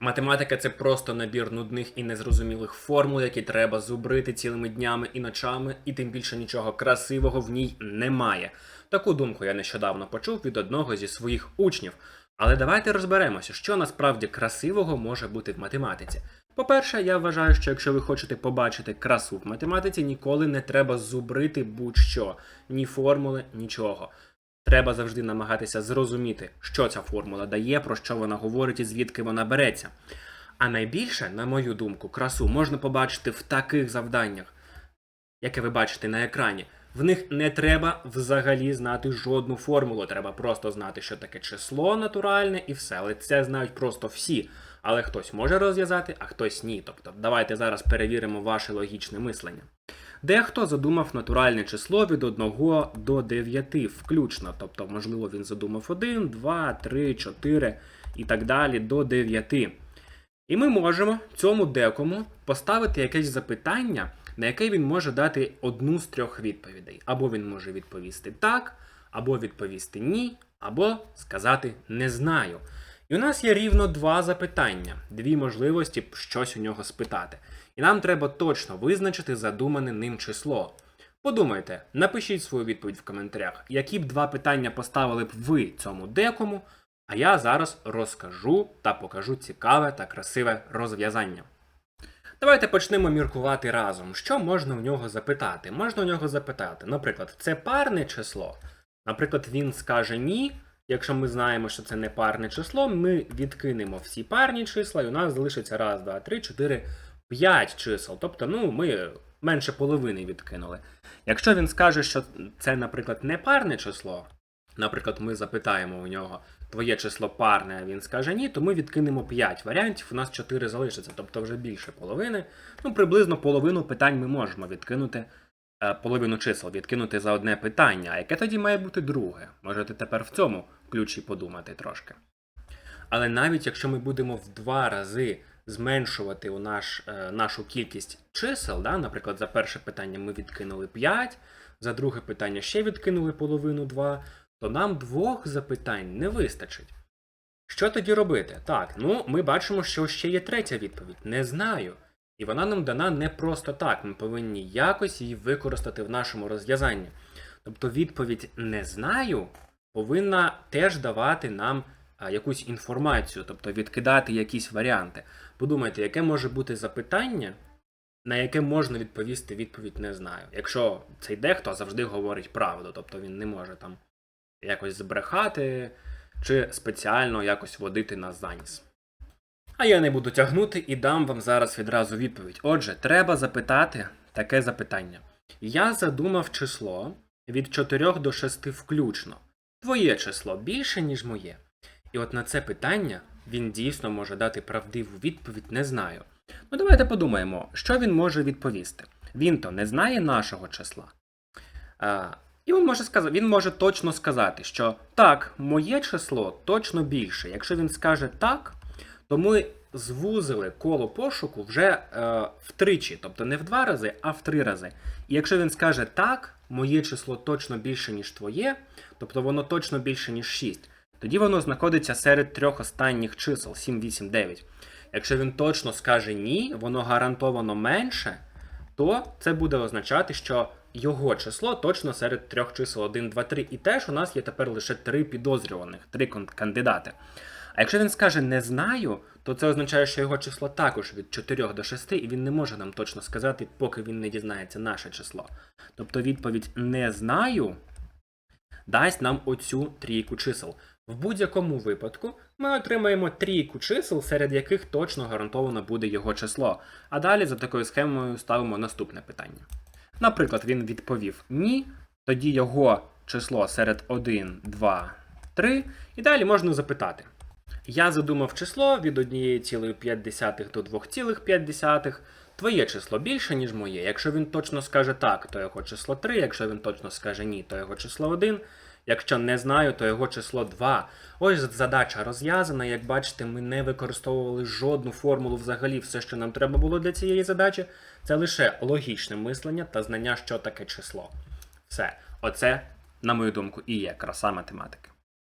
Математика це просто набір нудних і незрозумілих формул, які треба зубрити цілими днями і ночами, і тим більше нічого красивого в ній немає. Таку думку я нещодавно почув від одного зі своїх учнів. Але давайте розберемося, що насправді красивого може бути в математиці. По-перше, я вважаю, що якщо ви хочете побачити красу в математиці, ніколи не треба зубрити будь-що, ні формули, нічого. Треба завжди намагатися зрозуміти, що ця формула дає, про що вона говорить і звідки вона береться. А найбільше, на мою думку, красу можна побачити в таких завданнях, яке ви бачите на екрані. В них не треба взагалі знати жодну формулу. Треба просто знати, що таке число натуральне і все. Але це знають просто всі. Але хтось може розв'язати, а хтось ні. Тобто, давайте зараз перевіримо ваше логічне мислення. Дехто задумав натуральне число від 1 до 9 включно. Тобто, можливо, він задумав 1, 2, 3, 4 і так далі до 9. І ми можемо цьому декому поставити якесь запитання, на яке він може дати одну з трьох відповідей. Або він може відповісти так, або відповісти ні, або сказати не знаю. І у нас є рівно два запитання, дві можливості щось у нього спитати. І нам треба точно визначити задумане ним число. Подумайте, напишіть свою відповідь в коментарях, які б два питання поставили б ви цьому декому, а я зараз розкажу та покажу цікаве та красиве розв'язання. Давайте почнемо міркувати разом. Що можна у нього запитати? Можна у нього запитати, наприклад, це парне число. Наприклад, він скаже ні. Якщо ми знаємо, що це не парне число, ми відкинемо всі парні числа, і у нас залишиться раз, два, три, чотири, п'ять чисел. Тобто, ну, ми менше половини відкинули. Якщо він скаже, що це, наприклад, не парне число, наприклад, ми запитаємо у нього твоє число парне, а він скаже ні, то ми відкинемо 5 варіантів, у нас 4 залишиться, тобто вже більше половини. Ну, приблизно половину питань ми можемо відкинути, половину чисел відкинути за одне питання. А яке тоді має бути друге? Можете тепер в цьому ключі подумати трошки. Але навіть якщо ми будемо в два рази зменшувати у наш, е, нашу кількість чисел, да, наприклад, за перше питання ми відкинули 5, за друге питання ще відкинули половину 2, то нам двох запитань не вистачить. Що тоді робити? Так, ну ми бачимо, що ще є третя відповідь не знаю. І вона нам дана не просто так, ми повинні якось її використати в нашому розв'язанні. Тобто відповідь не знаю повинна теж давати нам якусь інформацію, тобто відкидати якісь варіанти. Подумайте, яке може бути запитання, на яке можна відповісти відповідь не знаю. Якщо цей дехто завжди говорить правду, тобто він не може там якось збрехати чи спеціально якось водити нас за ніс. А я не буду тягнути і дам вам зараз відразу відповідь. Отже, треба запитати таке запитання. Я задумав число від 4 до 6 включно. Твоє число більше, ніж моє. І от на це питання він дійсно може дати правдиву відповідь не знаю. Ну давайте подумаємо, що він може відповісти. Він то не знає нашого числа. А, і він може, сказати, він може точно сказати, що так, моє число точно більше. Якщо він скаже так, то ми звузили коло пошуку вже е, втричі, тобто не в два рази, а в три рази. І якщо він скаже так, моє число точно більше, ніж твоє, тобто воно точно більше, ніж 6, тоді воно знаходиться серед трьох останніх чисел 7, 8, 9. Якщо він точно скаже ні, воно гарантовано менше, то це буде означати, що його число точно серед трьох чисел 1, 2, 3. І теж у нас є тепер лише три підозрюваних, три кандидати. А якщо він скаже не знаю, то це означає, що його число також від 4 до 6, і він не може нам точно сказати, поки він не дізнається наше число. Тобто відповідь не знаю дасть нам оцю трійку чисел. В будь-якому випадку ми отримаємо трійку чисел, серед яких точно гарантовано буде його число. А далі за такою схемою ставимо наступне питання. Наприклад, він відповів ні, тоді його число серед 1, 2, 3, і далі можна запитати. Я задумав число від 1,5 до 2,5. Твоє число більше, ніж моє. Якщо він точно скаже так, то його число 3, якщо він точно скаже ні, то його число 1. Якщо не знаю, то його число 2. Ось задача розв'язана. Як бачите, ми не використовували жодну формулу взагалі. Все, що нам треба було для цієї задачі, це лише логічне мислення та знання, що таке число. Все. Оце, на мою думку, і є краса математики.